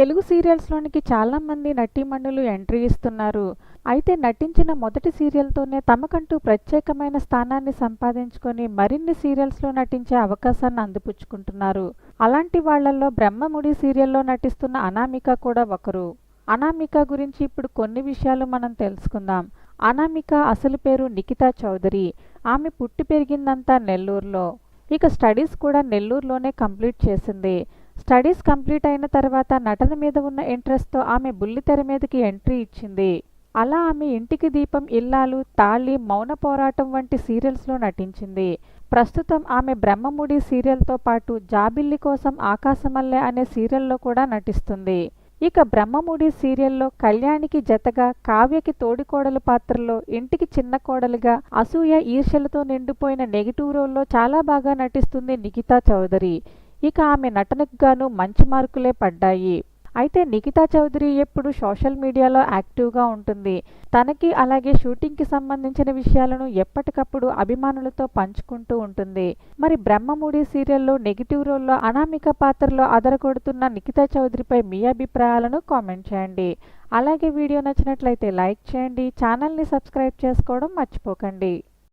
తెలుగు సీరియల్స్లోనికి చాలామంది నటీమణులు ఎంట్రీ ఇస్తున్నారు. అయితే నటించిన మొదటి సీరియల్తోనే తమకంటూ ప్రత్యేకమైన స్థానాన్ని సంపాదించుకొని మరిన్ని సీరియల్స్లో నటించే అవకాశాన్ని అందిపుచ్చుకుంటున్నారు. అలాంటి వాళ్ళలో బ్రహ్మముడి సీరియల్లో నటిస్తున్న అనామిక కూడా ఒకరు. అనామిక గురించి ఇప్పుడు కొన్ని విషయాలు మనం తెలుసుకుందాం. అనామిక అసలు పేరు నిఖితా చౌదరి. ఆమె పుట్టి పెరిగిందంతా నెల్లూరులో. ఇక స్టడీస్ కూడా నెల్లూరులోనే కంప్లీట్ చేసింది. స్టడీస్ కంప్లీట్ అయిన తర్వాత నటన మీద ఉన్న ఇంట్రెస్ట్తో ఆమె బుల్లితెర మీదకి ఎంట్రీ ఇచ్చింది. అలా ఆమె ఇంటికి దీపం ఇల్లాలు తాళి మౌన పోరాటం వంటి సీరియల్స్లో నటించింది. ప్రస్తుతం ఆమె బ్రహ్మముడి సీరియల్తో పాటు జాబిల్లి కోసం ఆకాశమల్లె అనే సీరియల్లో కూడా నటిస్తుంది. ఇక బ్రహ్మముడి సీరియల్లో కళ్యాణికి జతగా కావ్యకి తోడికోడల పాత్రలో ఇంటికి చిన్న కోడలుగా అసూయ ఈర్ష్యలతో నిండిపోయిన నెగిటివ్ రోల్లో చాలా బాగా నటిస్తుంది నిఖితా చౌదరి. ఇక ఆమె నటనకు గాను మంచి మార్కులే పడ్డాయి. అయితే నిఖితా చౌదరి ఎప్పుడు సోషల్ మీడియాలో యాక్టివ్గా ఉంటుంది. తనకి అలాగే షూటింగ్కి సంబంధించిన విషయాలను ఎప్పటికప్పుడు అభిమానులతో పంచుకుంటూ ఉంటుంది. మరి బ్రహ్మముడి సీరియల్లో నెగిటివ్ రోల్లో అనామిక పాత్రలో అదరగొడుతున్న నిఖితా చౌదరిపై మీ అభిప్రాయాలను కామెంట్ చేయండి. అలాగే వీడియో నచ్చినట్లయితే లైక్ చేయండి ఛానల్ని సబ్స్క్రైబ్ చేసుకోవడం మర్చిపోకండి.